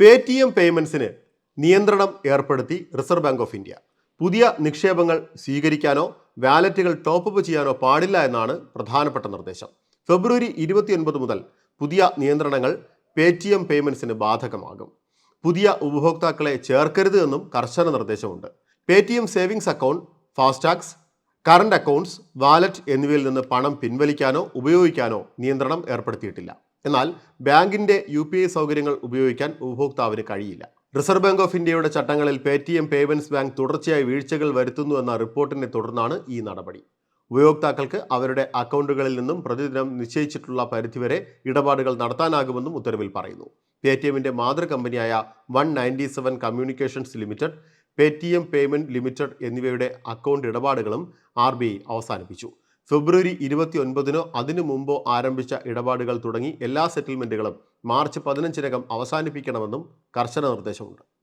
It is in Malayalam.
പേ ടി എം പേയ്മെൻസിന് നിയന്ത്രണം ഏർപ്പെടുത്തി റിസർവ് ബാങ്ക് ഓഫ് ഇന്ത്യ പുതിയ നിക്ഷേപങ്ങൾ സ്വീകരിക്കാനോ വാലറ്റുകൾ ടോപ്പപ്പ് ചെയ്യാനോ പാടില്ല എന്നാണ് പ്രധാനപ്പെട്ട നിർദ്ദേശം. ഫെബ്രുവരി ഇരുപത്തിയൊൻപത് മുതൽ പുതിയ നിയന്ത്രണങ്ങൾ പേ ടി എം പേയ്മെൻസിന് ബാധകമാകും. പുതിയ ഉപഭോക്താക്കളെ ചേർക്കരുത് എന്നും കർശന നിർദ്ദേശമുണ്ട്. Pay T M savings account FASTags current accounts wallet എന്നിവയിൽ നിന്ന് പണം പിൻവലിക്കാനോ ഉപയോഗിക്കാനോ നിയന്ത്രണം ഏർപ്പെടുത്തിയിട്ടില്ല. എന്നാൽ ബാങ്കിന്റെ യു പി ഐ സൗകര്യങ്ങൾ ഉപയോഗിക്കാൻ ഉപഭോക്താവിന് കഴിയില്ല. റിസർവ് ബാങ്ക് ഓഫ് ഇന്ത്യയുടെ ചട്ടങ്ങളിൽ പേടിഎം പേയ്മെന്റ്സ് ബാങ്ക് തുടർച്ചയായി വീഴ്ചകൾ വരുത്തുന്നു എന്ന റിപ്പോർട്ടിനെ തുടർന്നാണ് ഈ നടപടി. ഉപയോക്താക്കൾക്ക് അവരുടെ അക്കൗണ്ടുകളിൽ നിന്നും പ്രതിദിനം നിശ്ചയിച്ചിട്ടുള്ള പരിധിവരെ ഇടപാടുകൾ നടത്താനാകുമെന്നും ഉത്തരവിൽ പറയുന്നു. പേ ടി എമ്മിന്റെ മാതൃ കമ്പനിയായ one ninety seven communications limited Paytm payment limited എന്നിവയുടെ അക്കൗണ്ട് ഇടപാടുകളും ആർ അവസാനിപ്പിച്ചു. ഫെബ്രുവരി ഇരുപത്തി ഒൻപതിനോ അതിനു മുമ്പോ ആരംഭിച്ച ഇടപാടുകൾ തുടങ്ങി എല്ലാ സെറ്റിൽമെന്റുകളും മാർച്ച് പതിനഞ്ചിനകം അവസാനിപ്പിക്കണമെന്നും കർശന നിർദ്ദേശമുണ്ട്.